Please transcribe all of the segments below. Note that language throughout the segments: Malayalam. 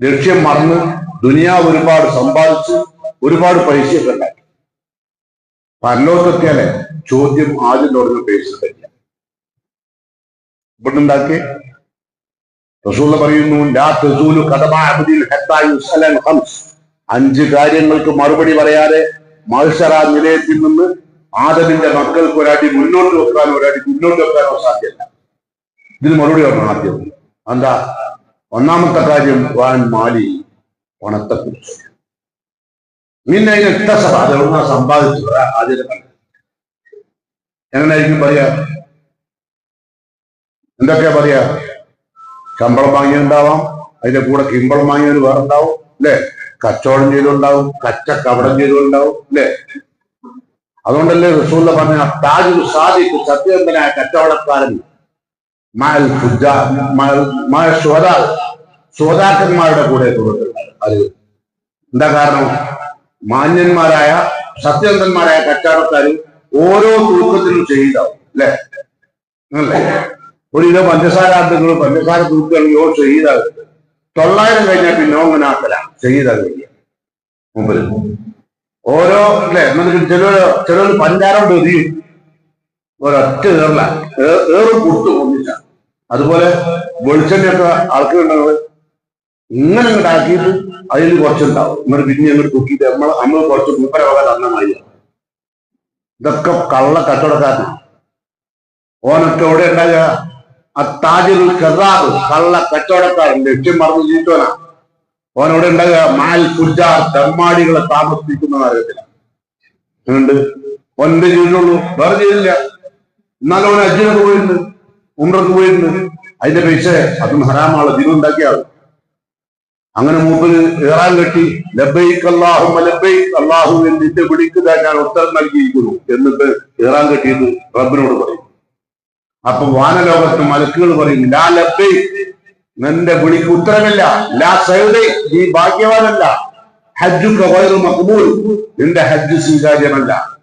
ലക്ഷ്യം മറന്ന് ദുനിയാവ് ഒരുപാട് സമ്പാദിച്ച് ഒരുപാട് പൈസയൊക്കെ ഉണ്ടാക്കി. പരലോകത്തെത്തിയാലേ ചോദ്യം ആദ്യം തുടങ്ങുന്ന പൈസ തന്നെയാണ് ഇവിടെ റസൂള്ള പറയുന്നു അഞ്ച് കാര്യങ്ങൾക്ക് മറുപടി പറയാതെ മത്സര നിലയത്തിൽ നിന്ന് ആദമിന്റെ മക്കൾക്ക് ഒരാടി മുന്നോട്ട് വെക്കാനോ ഒരാടി മുന്നോട്ട് വെക്കാനോ സാധ്യമല്ല ഇതിന് മറുപടി പറഞ്ഞു ആദ്യം. എന്താ? ഒന്നാമത്തെ കാര്യം വാൻ മാലി ഓണത്തെ കുറിച്ച് നിന്നെ അതിന് ഇഷ്ടസഭ അത് എവിടുന്ന സമ്പാദിച്ചു ആദ്യത്തെ എങ്ങനെയായിരിക്കും പറയാ? എന്തൊക്കെയാ പറയാ? ശമ്പളം വാങ്ങിയുണ്ടാവാം അതിന്റെ കൂടെ കിമ്പളം വാങ്ങിയവർ വേറെ ഉണ്ടാവും അല്ലെ? കച്ചവടം ചെയ്തുണ്ടാവും കച്ച കവടം ചെയ്തുണ്ടാവും അല്ലെ? അതുകൊണ്ടല്ലേ റസൂല പറഞ്ഞ താജു സാധിക്കും സത്യവന്തനായ കച്ചവടക്കാരൻ മാൽ മാൽ- ശുഹദാ ശ്രോതാക്കന്മാരുടെ കൂടെ കൊടുക്കുന്നത് അത് എന്താ കാരണം? മാന്യന്മാരായ സത്യന്തന്മാരായ കച്ചവടക്കാർ ഓരോ തൂക്കത്തിലും ചെയ്താവും അല്ലെ? അല്ലേ? ഒരു കിലോ പഞ്ചസാര ആദ്യങ്ങൾ പഞ്ചസാര തൂക്കുകയാണെങ്കിൽ ഓ ചെയ്താൽ തൊള്ളായിരം കഴിഞ്ഞാൽ പിന്നെ അങ്ങനെ ആക്കല ചെയ്താൽ കഴിഞ്ഞ മുമ്പിൽ. ഓരോ അല്ലെ? എന്നിട്ട് ചില ചിലര് പഞ്ചാരം എതി ഒരൊറ്റ ഏറില്ല ഏറും കൊടുത്തു ഒന്നിച്ച അതുപോലെ വെളിച്ചെണ്ണയൊക്കെ ആൾക്കുണ്ടാവുന്നത് ഇങ്ങനെ ഉണ്ടാക്കിയിട്ട് അതിൽ കുറച്ചുണ്ടാവും. ഇങ്ങനെ പിന്നെ അങ്ങോട്ട് തൂക്കിയിട്ട് നമ്മൾ നമ്മൾ കുറച്ച് മൂപ്പര അന്നമായി ഇതൊക്കെ കള്ള കച്ചവടക്കാരനാണ് ഓനൊക്കെ എവിടെ ഉണ്ടാകുക ആ താജിൽ കറാറ് കള്ള കച്ചവടക്കാരൻ ലക്ഷ്യം മറന്നു ജീവിച്ചോനാ ഓനവിടെ ഉണ്ടാകുക മാൽ കുജാർ തെമ്മാടികളെ താമസിപ്പിക്കുന്ന നരകത്തിലാണ് അതുകൊണ്ട് ഓന്റെ ജീവിതമുള്ളൂ വേറെ ചെയ്തില്ല. എന്നാലും ഓൻ അജ്ജിനൊക്കെ പോയിട്ടുണ്ട്. ഉമ്രക്ക് പോയിരുന്നു അതിന്റെ പൈസ അതും ഹറാമാണ് ദിനുണ്ടാക്കിയാൽ അങ്ങനെ മൂപ്പര് ഏറാൻ കെട്ടി ലബൈക്ക് അള്ളാഹു അള്ളാഹു നിന്റെ വിളിക്കുക ഞാൻ ഉത്തരം നൽകിയിരിക്കുന്നു എന്നിട്ട് ഏറാൻ കെട്ടിയത് റബ്ബിനോട് പറയും. അപ്പൊ വാനലോകത്ത് മലക്കുകൾ പറയും ലാ ലബൈ നിന്റെ വിളിക്ക് ഉത്തരമില്ല. ലാ സൈദൈ നീ ഭാഗ്യവാനല്ല. ഹജ്ജു വൈറു മഖബൂൽ നിന്റെ ഹജ്ജ് സ്വീകാര്യമല്ല.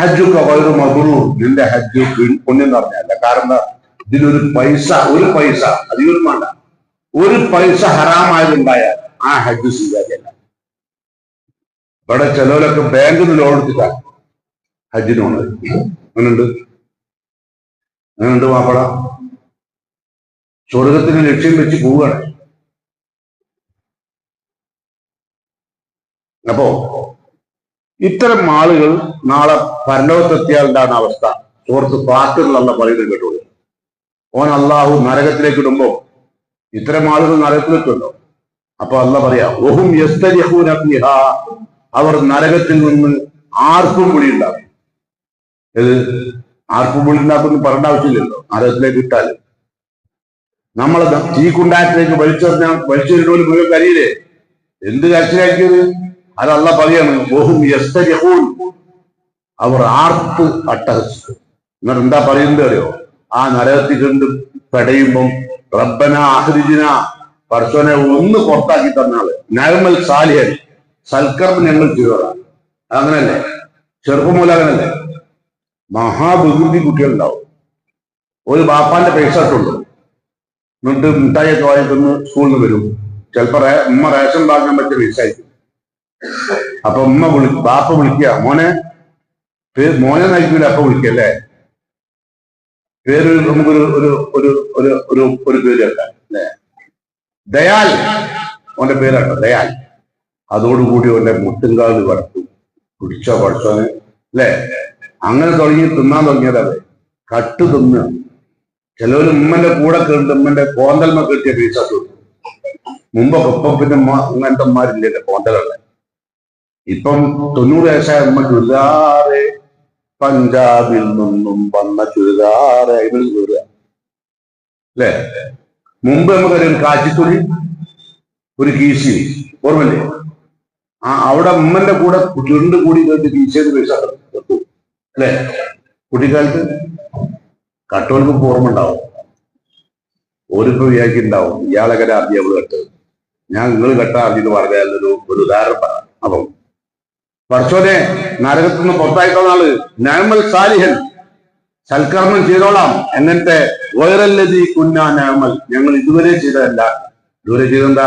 ഹജ്ജുക വൈറു മബ്റൂർ നിന്റെ ഹജ്ജ് പുണ്യം പറഞ്ഞല്ല കാരണം ഇതിലൊരു പൈസ ഒരു പൈസ അധികം വേണ്ട. ഒരു പൈസ ഹറാമായതുണ്ടായാൽ ആ ഹജ്ജ് സ്വീകാര്യമല്ല ഇവിടെ ചിലവരൊക്കെ ബാങ്കിൽ നിന്ന് ലോൺ എടുത്തിട്ടാണ് ഹജ്ജിന് പോണത്. അങ്ങനുണ്ട് അങ്ങനുണ്ട് മാപ്പട സ്വർഗത്തിന് ലക്ഷ്യം വെച്ച് പോവുകയാണ്. അപ്പോ ഇത്തരം ആളുകൾ നാളെ പരലോകത്തെത്തിയാൽ എന്താണ് അവസ്ഥ? സുഹൃത്ത് പാട്ടുകളല്ല പറയുന്നത് കേട്ടോളൂ. ഓൻ അള്ളാഹു നരകത്തിലേക്ക് ഇടുമ്പോ ഇത്തരം ആളുകൾ നരകത്തിലെത്തുണ്ടോ അപ്പൊ അല്ല പറയാ ഫിഹാ. അവർ നരകത്തിൽ നിന്ന് ആർക്കും വിളി ഉണ്ടാകും ഇത് ആർക്കും വിളി ഉണ്ടാക്കുന്നു പറയേണ്ട ആവശ്യമില്ലല്ലോ. നരകത്തിലേക്ക് ഇട്ടാൽ. നമ്മളെ തീക്കുണ്ടായത്തിലേക്ക് വലിച്ചെറിഞ്ഞാൽ വലിച്ചെറിഞ്ഞോൽ മുഴുവൻ കരിയില്ലേ? എന്ത് കരച്ചിലാക്കിയത് അതല്ല പറയാണ് ബഹും യസ്തരിഹൂൻ അവർ ആർത്ത് അട്ടഹസ് എന്നിട്ട് എന്താ പറയുന്നത് അറിയോ? ആ നരകത്തിൽ കണ്ട് പെടയുമ്പം റബ്ബന ആഹ്രിജിന പർശോനെ ഒന്ന് പുറത്താക്കി തന്നാൾ നരമൽ സാലിയൻ സൽക്കർമ്മം ഞങ്ങൾ ചെയ്തതാണ് അങ്ങനല്ലേ? ചെറുപ്പം മൂലം അങ്ങനല്ലേ മഹാഭൂതി കുട്ടികളുണ്ടാവും. ഒരു ബാപ്പാന്റെ പൈസ ഇട്ടുള്ളൂ. എന്നിട്ട് മിഠായിയൊക്കെ തന്ന് സ്കൂളിൽ നിന്ന് വരും. ചിലപ്പോ ഉമ്മ റേഷൻ വാങ്ങാൻ പറ്റിയ പൈസ ആയിരിക്കും. അപ്പൊ ഉമ്മ വിളി ബാപ്പ വിളിക്കുക മോനെ മോനെ നയിക്കൂല അപ്പൊ വിളിക്കുക അല്ലേ? പേര് നമുക്കൊരു ഒരു ഒരു ഒരു ഒരു ഒരു പേര് കേൾക്കാം അല്ലേ? ദയാൽ ഓന്റെ പേരാണ് ദയാൽ. അതോടുകൂടി ഓന്റെ മുട്ടുംകാൽ വടക്കും. കുടിച്ച പഠിച്ചവന് അല്ലേ? അങ്ങനെ തുടങ്ങി തിന്നാൻ തുടങ്ങിയതല്ലേ കട്ട് തിന്ന്. ചിലവര് ഉമ്മന്റെ കൂടെ കേട്ട് ഉമ്മന്റെ കോന്തൽമ കെട്ടിയ പീസ മുമ്പൊക്കെ ഇപ്പം പിന്നെ അങ്ങനത്തെ ഉമ്മാരില്ലേ കോന്തലല്ലേ? ഇപ്പം തൊണ്ണൂറ് വയസ്സായ നമ്മൾ ചുരിദാറ് പഞ്ചാബിൽ നിന്നും വന്ന ചുരിദാറ് അല്ലേ? മുമ്പ് നമുക്കറിയാം കാച്ചിത്തുണി ഒരു കീശി ഓർമ്മല്ലേ ആ അവിടെ ഉമ്മന്റെ കൂടെ ചുരുണ്ട് കൂടി കേട്ട് കീശയത് പൈസ കിട്ടും അല്ലേ? കുട്ടിക്കാലത്ത് കട്ടോൾക്ക് ഓർമ്മ ഉണ്ടാവും. ഓരിപ്പോ ഉണ്ടാവും ഇയാളെ ആദ്യം അവൾ കെട്ടത് ഞാൻ നിങ്ങൾ കെട്ടാ ആദ്യം പറഞ്ഞാലൊരു ഒരു ഉദാഹരണം പറയാം. അപ്പം പഠിച്ചോനെ നരകത്തിൽ നിന്ന് പുറത്തായിക്കോന്നാൾ ആൾ നയമൽ സാലിഹൻ. സൽക്കർമ്മം ചെയ്തോളാം. എങ്ങനത്തെ വൈറല്ലതി കുന്ന നയമൽ ഞങ്ങൾ ഇതുവരെ ചെയ്തതല്ല. ഇതുവരെ ചെയ്തെന്താ?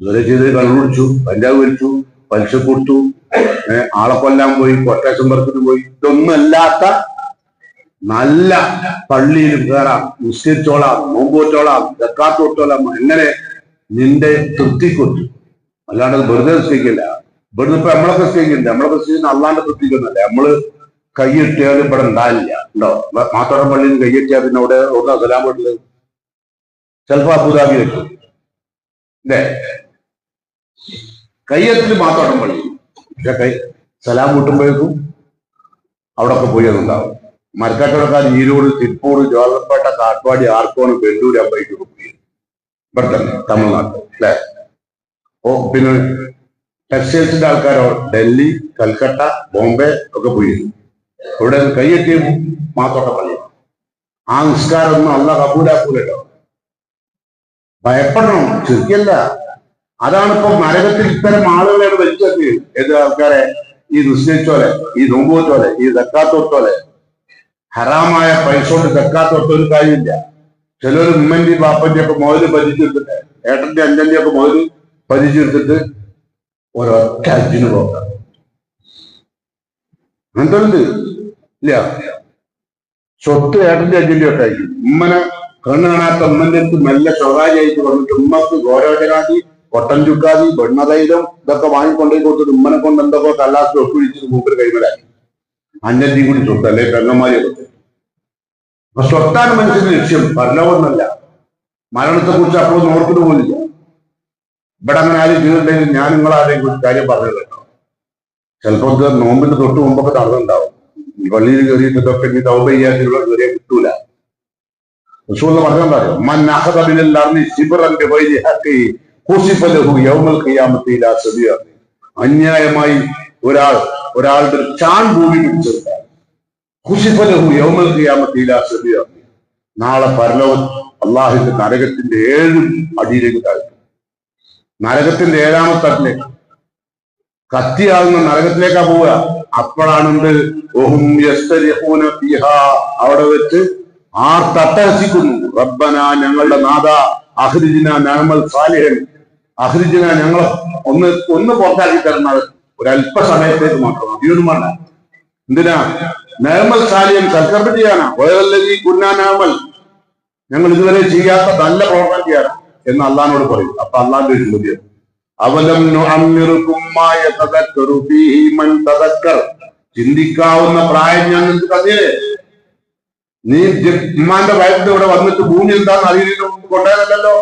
ഇതുവരെ ചെയ്ത് കണ്ണുടിച്ചു പഞ്ചാബ് വലിച്ചു പലിശ കൊടുത്തു ആളെ കൊല്ലാൻ പോയി കൊട്ടേഷൻ വർക്കിന് പോയി. ഇതൊന്നും അല്ലാത്ത നല്ല പള്ളിയിൽ കയറാം നിശ്ചയിച്ചോളാം നോമ്പോറ്റോളാം ദക്കാത്തോട്ടോളാം എങ്ങനെ? നിന്റെ തൃപ്തിക്കൊത്തു അല്ലാണ്ട് വെറുതെ നിശ്ചയിക്കില്ല ഇവിടുന്ന് ഇപ്പൊ നമ്മളെ നിശ്ചയിക്കുന്നുണ്ട് നമ്മളെ പ്രത്യേകിച്ച് അല്ലാണ്ട് തൃപ്തിക്കുന്നല്ലേ നമ്മൾ കൈയിട്ടിയാലും ഇവിടെ ഉണ്ടാവില്ല. ഉണ്ടോ? മാത്തോടം പള്ളിയിൽ നിന്ന് കൈയിട്ടിയാൽ പിന്നെ അവിടെ ഒന്ന് സലാം പള്ളി ചിലപ്പോ അബുദാബി വെക്കും. അല്ലേ കയ്യത്തിൽ മാത്തോടം പള്ളി. പക്ഷെ കൈ സലാം കൂട്ടുമ്പോഴേക്കും അവിടെ ഒക്കെ പോയി അതുണ്ടാവും മരക്കാട്ടോടക്കാർ ഈരോട് തിരുപ്പൂർ ജോലപ്പേട്ട കാട്ട്വാടി ആർക്കോണ് വെല്ലൂർ അമ്പൈക്ക് പോയി. ഇവിടെ തന്നെ തമിഴ്നാട്ടിൽ അല്ലെ? ഓ പിന്നെ ടെക്സ്റ്റൈൽസിന്റെ ആൾക്കാരോ ഡൽഹി കൽക്കട്ട ബോംബെ ഒക്കെ പോയി ഇവിടെ കൈയെട്ടിയ മാത്തോട്ട പള്ളി ആ നിസ്കാരം ഒന്നും അല്ല കബൂലാക്കൂലല്ലോ. ഭയപ്പെടണം ശരിക്കല്ല. അതാണ് ഇപ്പൊ നരകത്തിൽ ഇത്തരം ആളുകളെയാണ് വലിച്ചത് ഏത് ആൾക്കാരെ? ഈ നിശ്ചയിച്ചോലെ ഈ നോമ്പുവച്ചോലെ ഈ തക്കാത്തോട്ടോലെ ഹറാമായ പൈസ കൊണ്ട് ദക്കാത്തോത്ത ഒരു കാര്യമില്ല. ചിലർ ഉമ്മന്റെ ബാപ്പന്റെ ഒക്കെ മുതൽ പതിച്ചെടുത്തിട്ട് ഏട്ടന്റെ അഞ്ചന്റെ ഒക്കെ മുതൽ പതിച്ചെടുത്തിട്ട് ഒരൊറ്റ അജിന് പോക്കാം അങ്ങനത്തെ ഇല്ല. സ്വത്ത് ഏട്ടന്റെ അജിന്റെ ഒക്കെ ആയിരിക്കും ഉമ്മനെ കണ്ണു കാണാത്ത ഉമ്മന്റെ അടുത്ത് മെല്ലെ സ്വകാര്യായിട്ട് വന്നിട്ട് ഉമ്മക്ക് ഗോരോചനാദി കൊട്ടൻ ചുക്കാതി വെണ്ണതൈലം ഇതൊക്കെ വാങ്ങിക്കൊണ്ടേ കൊടുത്തിട്ട് ഉമ്മനെ കൊണ്ട് എന്തൊക്കെ കല്ലാസ് ഒപ്പിഴിച്ചിട്ട് മൂപ്പര് കൈമലാക്കി. അന്നീ കൂടി സ്വത്ത് അല്ലെ പെങ്ങന്മാരെ സ്വത്താണ് മനുഷ്യന്റെ ലക്ഷ്യം. ഭരണമൊന്നല്ല മരണത്തെ കുറിച്ച് അപ്പോൾ ഓർക്കുന്നു പോലില്ല ഇവിടെ അങ്ങനെ ആരും ചെയ്തിട്ടുണ്ടെങ്കിൽ ഞാൻ നിങ്ങളാരെയും ഒരു കാര്യം പറഞ്ഞു കേട്ടോ. ചിലപ്പോ ഇത് നോമ്പിന്റെ തൊട്ട് മുമ്പൊക്കെ നടന്നുണ്ടാവും ഈ പള്ളിയിൽ കയറിയിട്ട് ഇതൊക്കെ ഇനി തൗബ ചെയ്യാത്തിലുള്ള കയറിയാൽ കിട്ടൂല. റസൂൽ പറഞ്ഞോ മൻ അഖദ മിനൽ അർളി ശിബ്റൻ ബിഗൈരി ഹഖി ഖുസിഫ ലഹു യൗമൽ ഖിയാമത്തി ഇലാ സബിയ അന്യായമായി ഒരാൾ ഒരാളുടെ ഒരു ചാൺ ഭൂമി പിടിച്ചെടുത്താൽ നാളെ പരലോകം അള്ളാഹിന്റെ നരകത്തിന്റെ ഏഴും അടിയിലേക്ക് താഴ്ത്തും. നരകത്തിന്റെ ഏഴാമത്തെ കത്തിയാകുന്ന നരകത്തിലേക്കാ പോവുക. അപ്പോഴാണെന്ത്? ഓഹും അവിടെ വെച്ച് ആർ തട്ടഹസിക്കുന്നു. റബ്ബന ഞങ്ങളുടെ നാഥ അഹ്രിജിന നഅമൽ സാലിഹൻ. അഹ്രിജിന ഞങ്ങൾ ഒന്ന് ഒന്ന് പുറത്താക്കി തരുന്നത് ഒരല്പസമയത്തേക്ക് മാത്രം അതിനൊന്നും വേണ്ട. എന്തിനാ? നഅമൽ സാലിഹൻ സൽക്കർമ്മ ചെയ്യാനാ. ഓരോ കുന്നാ നഅമൽ ഞങ്ങൾ ഇതുവരെ ചെയ്യാത്ത നല്ല പ്രവർത്തനം ചെയ്യാനാ. എന്ന് അള്ളഹാനോട് പറയും. അപ്പൊ അള്ളാന്റെ ഒരു ചോദ്യം. അവലം ചിന്തിക്കാവുന്ന പ്രായം ഞാൻ നിങ്ങൾക്ക് തന്നില്ലേ നീ ഉമ്മാന്റെ വയറ്റിൽ ഇവിടെ വന്നിട്ട് ഭൂമി എന്താന്ന് അറിയില്ല കൊണ്ടുവരല്ലോ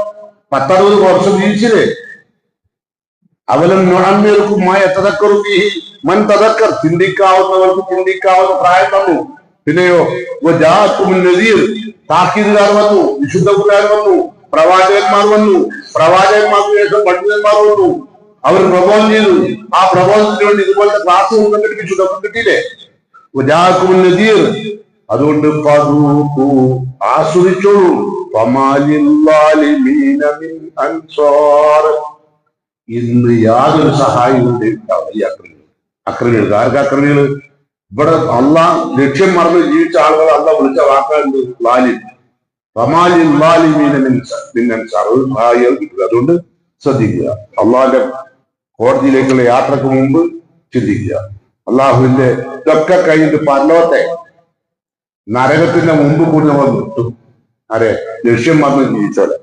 പത്തറുപത് വർഷം ജീവിച്ചില്ലേ? അവലം ഫീഹി മൻ തതക്കർ ചിന്തിക്കാവുന്നവർക്ക് ചിന്തിക്കാവുന്ന പ്രായം തന്നു പിന്നെയോ താക്കീതുകാർ വന്നു വിശുദ്ധ പുരാൻ വന്നു. പ്രവാചകന്മാർ വന്നു. പ്രവാചകന്മാർക്ക് ശേഷം പണ്ഡിതന്മാർ വന്നു. അവർ പ്രബോധനം ചെയ്തു. ആ പ്രബോധനത്തിന് വേണ്ടി ഇതുപോലത്തെ ക്ലാസ് സംഘടിപ്പിച്ചു ഇതൊക്കെ കിട്ടിയില്ലേ? നദീർ. അതുകൊണ്ട് ആസ്വദിച്ചോളൂ. ഇന്ന് യാതൊരു സഹായവും ഈ അക്രമികൾ. അക്രമികൾ. ആർക്ക് അക്രമികൾ? ഇവിടെ അല്ല ലക്ഷ്യം മറന്ന് ജീവിച്ച ആളുകൾ അല്ല വിളിച്ച വാക്കുണ്ട് ലാലിം. അതുകൊണ്ട് ശ്രദ്ധിക്കുക. അള്ളാഹിന്റെ കോടതിയിലേക്കുള്ള യാത്രയ്ക്ക് മുമ്പ് ചിന്തിക്കുക. അള്ളാഹുവിന്റെ ഇതൊക്കെ കഴിഞ്ഞിട്ട് പല്ലോട്ടെ നരകത്തിന്റെ മുമ്പ് കൂടി നമ്മൾ നിർത്തും. ആരെ? ലക്ഷ്യം വന്ന് ജീവിച്ചോലെ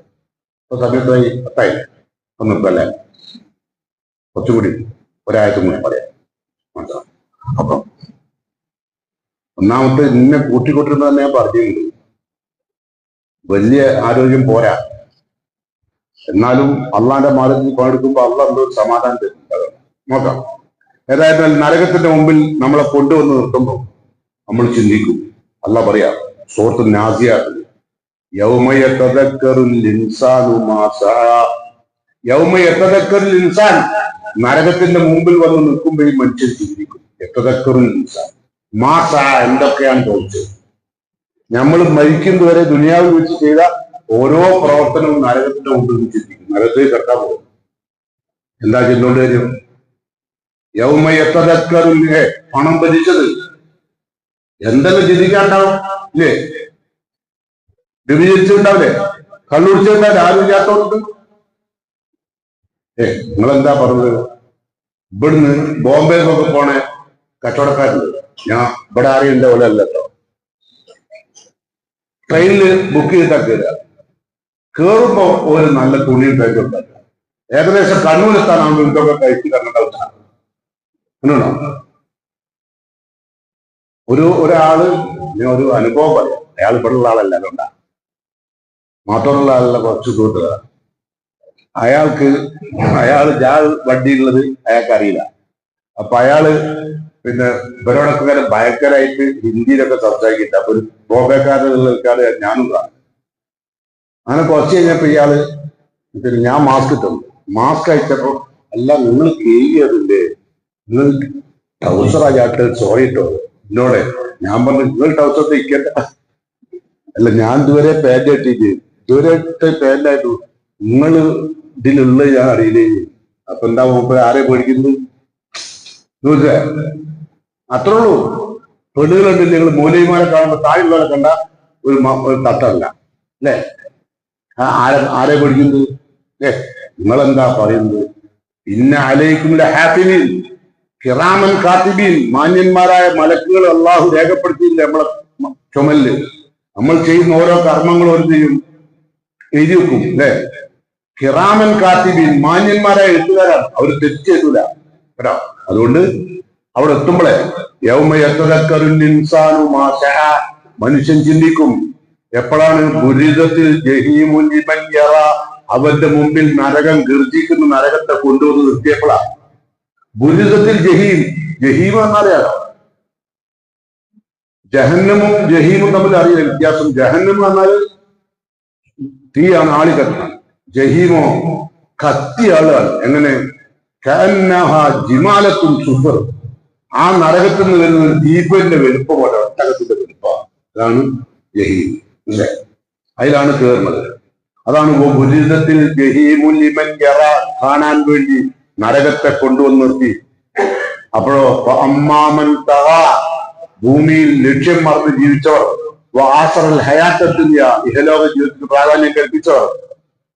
ഇപ്പൊ സമയത്തായി പത്തായി. ഒന്നിപ്പല്ലേ കുറച്ചുകൂടി ഒരാഴ്ച കൂടി പറയാം. അപ്പം ഒന്നാമത്തെ നിന്നെ കൂട്ടിക്കൊണ്ടിരുന്നത് തന്നെ പറഞ്ഞിട്ടുണ്ട് വലിയ ആരോഗ്യം പോരാ. എന്നാലും അള്ളാന്റെ മാർഗത്തിൽ പങ്കെടുക്കുമ്പോൾ അള്ള എന്തോ ഒരു സമാധാനം തരുന്നുണ്ട്. നോക്കാം. ഏതായാലും നരകത്തിന്റെ മുമ്പിൽ നമ്മളെ കൊണ്ടുവന്ന് നിർത്തുമ്പോൾ നമ്മൾ ചിന്തിക്കും. അല്ല പറയാം സുഹൃത്ത് നാസിയാക്കുന്നു യൗമയ യൗമയത്തതക്കറിൽ ഇൻസാൻ നരകത്തിന്റെ മുമ്പിൽ വന്ന് നിൽക്കുമ്പോൾ മനുഷ്യൻ ചിന്തിക്കും എത്തതക്കറിൽ ഇൻസാൻ മാസ എന്തൊക്കെയാണ് ചോദിച്ചത്? നമ്മൾ മരിക്കുന്നതുവരെ ദുനിയാവിൽ വെച്ച് ചെയ്ത ഓരോ പ്രവർത്തനവും നരകത്തിന്റെ മുമ്പിൽ ചിന്തിക്കും നരകത്തിൽ കെട്ടാൻ പോകും എന്താ ചെല്ലോണ്ട് കാര്യം? യൗമ എത്തതക്കറില്ലേ പണം ഭരിച്ചത് എന്തെല്ലാം ചിന്തിക്കാണ്ടാവും? ഇല്ലേ? വ്യഭിചരിച്ചിട്ടുണ്ടാവില്ലേ കള്ളുടിച്ചിട്ടുണ്ടാവില്ല ആരും ഇല്ലാത്തവർക്ക് ഏ നിങ്ങളെന്താ പറഞ്ഞത്? ഇവിടുന്ന് ബോംബെക്കൊക്കെ പോണേ കച്ചവടക്കാരുണ്ട്. ഞാൻ ഇവിടെ ആരെയും കേട്ടോ ട്രെയിനിൽ ബുക്ക് ചെയ്താൽ കയറുക കേറുമ്പോ ഒരു നല്ല തുണിയും പാന്റും ഉണ്ടാക്കുക ഏകദേശം കണ്ണൂരെത്താനാകുമ്പോൾ ഇതൊക്കെ കഴിച്ച് കണ്ടിട്ടുണ്ടാവും ഒരു ഒരാൾ ഒരു അനുഭവം പറയാം. അയാൾ ഇവിടെ ഉള്ള ആളല്ല അതുകൊണ്ടാ. മാത്രമുള്ള ആളല്ല കുറച്ച് ദൂരത്തുക അയാൾക്ക് അയാൾ ഞാൻ വണ്ടിയുള്ളത് അയാൾക്ക് അറിയില്ല അപ്പൊ അയാൾ പിന്നെ ഇവരോടൊക്കെ ഇങ്ങനെ ഭയങ്കരമായിട്ട് ഹിന്ദിയിലൊക്കെ സംസാരിക്കില്ല അപ്പൊ ഒരു ബോംബെക്കാരുടെ ഞാനും കാണും. അങ്ങനെ കുറച്ച് കഴിഞ്ഞപ്പോ ഇയാൾ പിന്നെ ഞാൻ മാസ്ക് ഇട്ടുണ്ട്. മാസ്ക് അയച്ചപ്പോ അല്ല നിങ്ങൾ കേറിയതില്ലേ? നിങ്ങൾ ട്രൗസറാ ആയിട്ട് സോറി ഇട്ടോ എന്നോടെ ഞാൻ പറഞ്ഞു നിങ്ങൾ ട്രൗസർ ഇരിക്കണ്ട അല്ല ഞാൻ ഇതുവരെ പാന്റ് കെട്ടിയിട്ട് ഇതുവരെ പാന്റായിട്ടു നിങ്ങൾ ഇതിലുള്ള ഞാൻ അറിയില്ലേ? അപ്പൊ എന്താ ആരെ പേടിക്കുന്നത്? അത്രേ ഉള്ളൂ പെണ്ണുകളുണ്ട് നിങ്ങൾ മൂലയുമാരെ കാണുമ്പോൾ താഴെയുള്ളവരെ കണ്ട ഒരു തട്ടല്ല. അല്ലേ? ആരെ ആരെ പഠിക്കുന്നത് ഏ നിങ്ങളെന്താ പറയുന്നത്? ഇന്ന അലൈക്കും ഹാഫിബീൻ കിറാമൻ കാത്തിബീൻ മാന്യന്മാരായ മലക്കുകൾ അള്ളാഹു രേഖപ്പെടുത്തിയില്ല നമ്മളെ ചുമൽ നമ്മൾ ചെയ്യുന്ന ഓരോ കർമ്മങ്ങളും ഒരു ചെയ്യും. എഴുതി വെക്കും അല്ലെ? കിറാമൻ കാത്തിബീൻ മാന്യന്മാരായ എഴുത്തുകാരാണ്. അവർ തെറ്റ് ചെയ്തൂല. കേട്ടോ? അതുകൊണ്ട് അവിടെ എത്തുമ്പോഴേ മനുഷ്യൻ ചിന്തിക്കും എപ്പോഴാണ് ദുരിതത്തിൽ അവന്റെ മുമ്പിൽ നരകം ഗർജിക്കുന്ന നരകത്തെ കൊണ്ടുവന്ന് നിർത്തിയപ്പോഴാ. ദുരിതത്തിൽ ജഹീം ജഹീം എന്നറിയാലോ ജഹന്നമും ജഹീമും തമ്മിൽ അറിയ വ്യത്യാസം. ജഹന്നം എന്നാൽ തീയാണ് ആളി കത്തണം ജഹീമോ കത്തി ആളാണ് എങ്ങനെ ജിമാലത്തും സുഫർ. ആ നരകത്തിൽ നിന്ന് വരുന്ന ഒരു ദീപന്റെ വലുപ്പം പോലെ ഒട്ടകത്തിന്റെ വലുപ്പമാണ് അതാണ് ജഹീം അല്ലെ? അതിലാണ് കയറുന്നത് അതാണ് ഗുരിതത്തിൽ ജഹീമുൽ യറ കാണാൻ വേണ്ടി നരകത്തെ കൊണ്ടുവന്ന് നിർത്തി. അപ്പോഴോ അമ്മാമൻ തഹ ഭൂമിയിൽ ലക്ഷ്യം മറന്ന് ജീവിച്ചവർ. ആസറൽ ഹയാത്തത്തിന്റെ ഇഹലോക ജീവിതത്തിന് പ്രാധാന്യം കൽപ്പിച്ചവർ.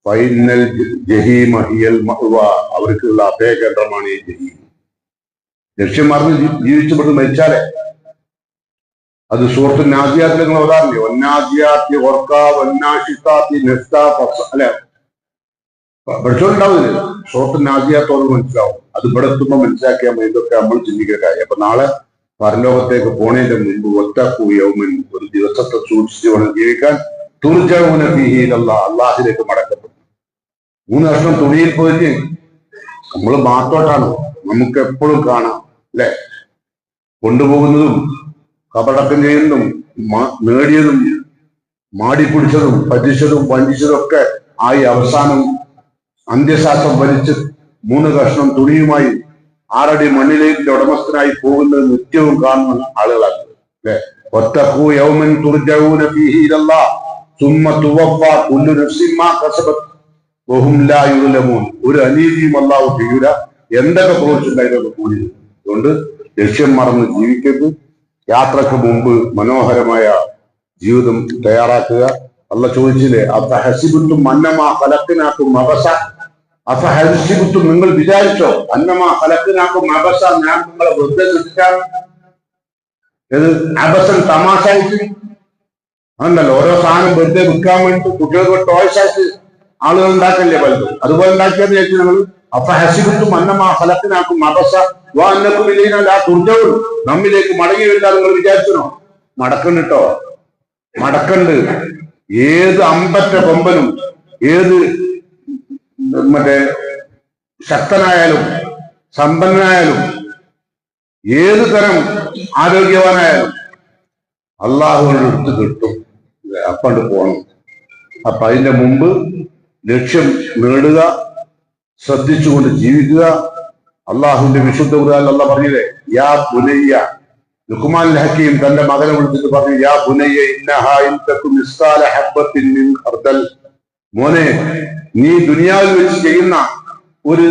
ഫൈനൽ ജഹീമ ഹിയൽ മഅ്വ അവർക്കുള്ള അഭയകേന്ദ്രമാണ് ഈ ജഹീം ലക്ഷ്യം മറന്ന് ജീ- ജീവിച്ചപ്പെട്ട് മരിച്ചാലേ. അത് സുഹൃത്തു നാദ്യാത്തി നിങ്ങൾ ഓതാറില്ലേ ഒന്നാദ്യാത്തി ഓർക്ക ഒന്നാഷിത്താത്തി നെസ്ത അല്ലെ? പഠിച്ചോണ്ടാവില്ല സുഹൃത്തു നാദ്യാത്തോട് മനസ്സിലാവും. അത് ഇവിടെ എത്തുമ്പോ മനസ്സിലാക്കിയാൽ മതി. ഇതൊക്കെ നമ്മൾ ചിന്തിക്കുന്ന കാര്യം. അപ്പൊ നാളെ പരലോകത്തേക്ക് പോണേന്റെ മുൻപ് ഒറ്റക്കു യൗമൻ ഒരു ദിവസത്തെ സൂക്ഷിച്ചു വേണം ജീവിക്കാൻ. തുർജൗന ഫീഹിലല്ല അള്ളാഹിലേക്ക് മടക്കപ്പെട്ടു മൂന്ന് വർഷം തുണിയിൽ പോയിട്ട് നമ്മൾ മാത്തോട്ടാണ് നമുക്ക് എപ്പോഴും കാണാം. അല്ലെ കൊണ്ടുപോകുന്നതും കപടക്കം ചെയ്യുന്നതും നേടിയതും മാടിപ്പിടിച്ചതും പറ്റിച്ചതും വഞ്ചിച്ചതും ഒക്കെ ആയി അവസാനം അന്ത്യശാസ്ത്രം വലിച്ച് മൂന്ന് കഷ്ണം തുണിയുമായി ആറടി മണ്ണിലേക്ക് ഉടമസ്ഥനായി പോകുന്നത് നിത്യവും കാണുന്ന ആളുകളാണ്. അല്ലെ ഒറ്റക്കൂ യൗമൻ തുർജഊന ഫീഹി ഇലല്ലാഹ് സുമ്മ തുവഫ കുല്ലു നഫ്സിൻ മാ ബഹും ലാ ഒരു അനീതിയും അല്ലാഹു എന്തൊക്കെ പ്രവർത്തിച്ചുണ്ടായിരുന്നു കൂലി അതുകൊണ്ട് ലക്ഷ്യം മറന്ന് ജീവിക്കരുത്. യാത്രയ്ക്ക് മുമ്പ് മനോഹരമായ ജീവിതം തയ്യാറാക്കുക. അല്ല ചോദിച്ചില്ലേ അപ്പൊ ഹസിബുത്തും അന്നമാ ഫലത്തിനാക്കും മബസ അപ്പൊ ഹസിബുത്തും നിങ്ങൾ വിചാരിച്ചോ അന്നമാ ഫലത്തിനാക്കും മബസ ഞാൻ നിങ്ങളെ വെറുതെ സൃഷ്ടിക്കാൻ ഇത് അബസൻ തമാശായിട്ട് ഓരോ സാധനം വെറുതെ വിൽക്കാൻ വേണ്ടി കുട്ടികൾക്ക് ടോയ്സ് ആയിട്ട് ആളുകൾ ഉണ്ടാക്കല്ലേ പലതും. അതുപോലെ ഉണ്ടാക്കിയത് ചേച്ചി നിങ്ങൾ? അപ്പൊ ഹസിബുത്തും അന്നമാ ഫലത്തിനാക്കും മബസ വാ അന്നക്കും ഇല്ലെങ്കിൽ ആ തുർജവും നമ്മിലേക്ക് മടങ്ങി വരില്ല നിങ്ങൾ വിചാരിച്ചോ മടക്കണ്ടിട്ടോ. മടക്കണ്ട്. ഏത് അമ്പറ്റ കൊമ്പനും ഏത് മറ്റേ ശക്തനായാലും സമ്പന്നനായാലും ഏത് തരം ആരോഗ്യവാനായാലും അള്ളാഹുവിന്റെ അടുത്ത് കിട്ടും. അപ്പണ്ട് പോകണം അപ്പൊ അതിന്റെ മുമ്പ് ലക്ഷ്യം നേടുക ശ്രദ്ധിച്ചുകൊണ്ട് ജീവിക്കുക. അള്ളാഹുവിന്റെ വിശുദ്ധ ഖുർആനിൽ അല്ല പറഞ്ഞില്ലേ യാ പുനയ്യ ലുക്മാൻ ഹക്കീം തന്റെ മകനെ വിളിച്ചിട്ട് പറഞ്ഞു യാ പുനയ്യ മിൻ മോനെ നീ ദുനിയാവിൽ വെച്ച് ചെയ്യുന്ന ഒരു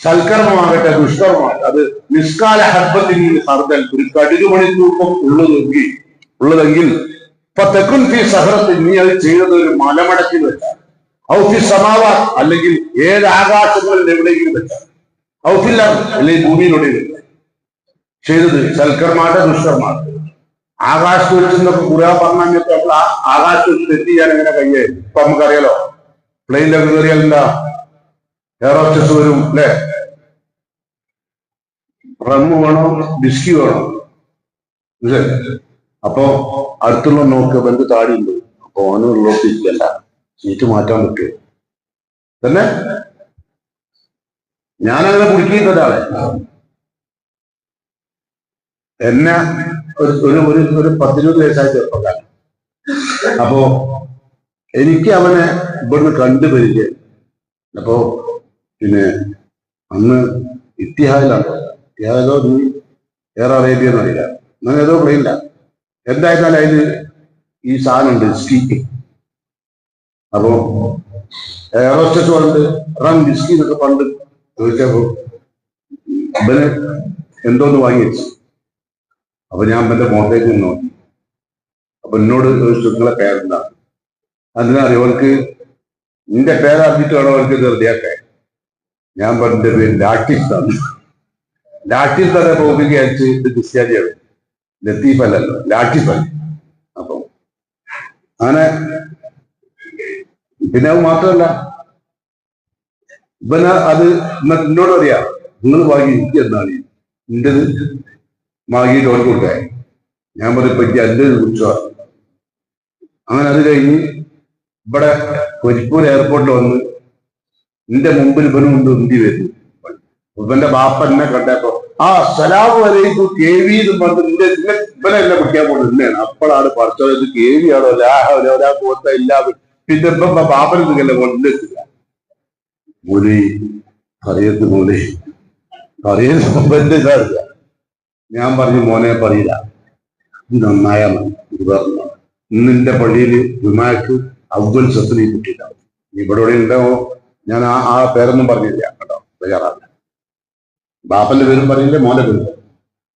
സൽക്കർമ്മമാകട്ടെ ദുഷ്കർമ്മമാകട്ടെ അത് നിസ്കാല ഹർബത്തിൽ ഹർദൽ ഒരു കടുക് മണി തൂക്കം ഉള്ളതെങ്കിൽ ഉള്ളതെങ്കിൽ ഇപ്പൊ തെക്കുൻ ഫീ സഹറത്തിൽ നീ അത് ചെയ്തത് ഒരു മലമടക്കി വെച്ചാണ്. ഔഫി സമാവ അല്ലെങ്കിൽ ഏഴ് ആകാശങ്ങളിൽ എവിടെയെങ്കിലും വെച്ചാൽ ഔഫില്ല അല്ലെങ്കിൽ ഭൂമിയിലൂടെ ചെയ്തത് സൽക്കർമാരുടെ ദുഷ്കർമാർ ആകാശത്ത് കുറെ പറഞ്ഞപ്പോൾ നമ്മൾ ആ ആകാശത്ത് വെച്ച് തെറ്റ് ചെയ്യാൻ എങ്ങനെ കയ്യേ ഇപ്പൊ നമുക്കറിയാലോ. പ്ലെയിനിലൊക്കെ കയറിയാൽ എന്താ? വരും അല്ലേ? റമ്മ് വേണോ ബിസ്കി വേണോ. ഇല്ലേ അപ്പോ അടുത്തുള്ള നോക്ക് ബന്ധു താടിയുണ്ട്. അപ്പൊ ഓന് ഉള്ളോട്ട് ഇരിക്കല്ല സീറ്റ് മാറ്റാൻ പറ്റുമോ? തന്നെ? ഞാനങ്ങനെ കുടിക്കുന്ന ഒരാളെ. എന്നെ ഒരു ഒരു ഒരു പത്തിരുപത് വയസ്സായ ചെറുപ്പക്കാരൻ. അപ്പോ എനിക്ക് അവനെ ഇവിടുന്ന് കണ്ടു പരിചയം അപ്പോ പിന്നെ അന്ന് ഇത്തിഹാദിലാണ്. ഇത്തിഹാദിലോ നീ എയർ അറേബ്യ എന്നറിയില്ല അങ്ങനെ ഏതോ പ്ലെയിനില്ല എന്തായിരുന്നാലും അതിന് ഈ സാധനമുണ്ട് സ്കീ അപ്പോ ഏറോസ്റ്റസ് പണ്ട് റം ബിസ്കി എന്നൊക്കെ പണ്ട് ചോദിച്ചപ്പോ ഇവന് എന്തോന്ന് വാങ്ങി വെച്ചു അപ്പൊ ഞാൻ എന്റെ മോട്ടേജ് നോക്കി. അപ്പൊ എന്നോട് ചോദിച്ചു നിങ്ങളെ പേരെന്താ? അതിനറി അവർക്ക് നിന്റെ പേരറിഞ്ഞിട്ട് വേണം അവർക്ക് ഇത് ഞാൻ പറഞ്ഞ പേര് ലാട്ടിസ്റ്റാണ് ലാട്ടിൽ തന്നെ പോകുമ്പോൾ അയച്ച് ഇത് ക്രിസ്ത്യാനിയാണ്. ലത്തീഫ് അല്ലല്ലോ ലാറ്റിഫ് അല്ല അപ്പൊ അങ്ങനെ പിന്നെ അത് മാത്രമല്ല ഇവന് അത് എന്നോട് പറയാ നിങ്ങൾ വാങ്ങി എനിക്ക് എന്നാണ് നിന്റേത് വാങ്ങിയിട്ട് ഓർക്ക് കൊടുക്കാൻ ഞാൻ പറയും പറ്റി എന്റെ കുറിച്ചോ അങ്ങനെ അത് കഴിഞ്ഞ് ഇവിടെ കൊരിപ്പൂർ എയർപോർട്ടിൽ വന്ന് എന്റെ മുമ്പിൽ ഇവനും കൊണ്ട് ഉന്തി വരുന്നു. ഇവന്റെ ബാപ്പ എന്നെ കണ്ടപ്പോ ആ സലാം വരേക്കും കെ വി എന്ന് പറഞ്ഞ് ഇവനെ എന്നെ പിടിക്കാൻ നിന്നെയാണ് അപ്പോഴാണ് പറിച്ചത് കെ വി ആണോ ലാഹോ ഒരാ പോത്ത ഇല്ല പിന്നെ ഇപ്പം ബാപ്പനെ കൊണ്ടെത്തുക മൂലി പറയത്ത് മൂലി പറയുന്ന എന്റെ ഇതറിയ ഞാൻ പറഞ്ഞു മോനെ പറയില്ല. ഇത് നന്നായാ മതി ഇത് പറഞ്ഞു ഇന്നിന്റെ പള്ളിയിൽ വിമാക്ക് അവൽ സത്തിന് കിട്ടിയിട്ടാവും ഇവിടെ ഉണ്ടാവോ? ഞാൻ ആ ആ പേരൊന്നും പറഞ്ഞില്ല കേട്ടോ. ബേജാറാണ് ബാപ്പന്റെ പേരും പറയില്ല മോനെ പേരും.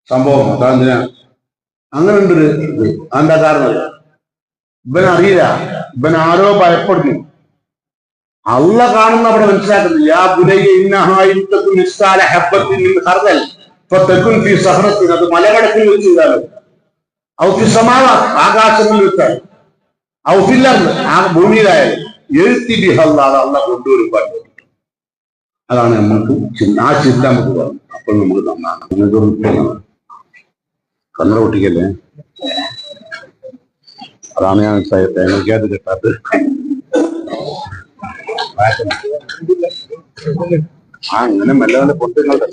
സംഭവം അതാ അങ്ങനെ? ഉണ്ടൊരു ഇത്. അതെന്താ കാരണം? ഇവൻ അറിയില്ല ഇവൻ ആരോ ഭയപ്പെടുന്നു. അള്ള കാണുന്ന അവിടെ മനസ്സിലാക്കുന്നു. യാ ബുനയ്യ ഇന്നഹായിത്തക്കും അത് മലകടക്കിൽ വെച്ച് ചെയ്താലോ ഔ ഫി സമാവ. ആകാശങ്ങളിൽ വെച്ചാൽ. ഔ ഫിൽ ആ ഭൂമിയിലായാലും എഴുത്തി ബിഹല്ലാതെ അള്ള കൊണ്ടുവരും പറഞ്ഞു അതാണ് നമുക്ക് ചിന്ത. ആ ചിന്ത നമുക്ക് പറഞ്ഞു അപ്പോൾ നമുക്ക് നന്നാണ് നിങ്ങൾക്ക് കണ്ണറ അതാണ് ഞാൻ ഞങ്ങൾക്ക് കിട്ടാത്തത് ആ അങ്ങനെ നല്ല നല്ല പൊട്ടുകളുടെ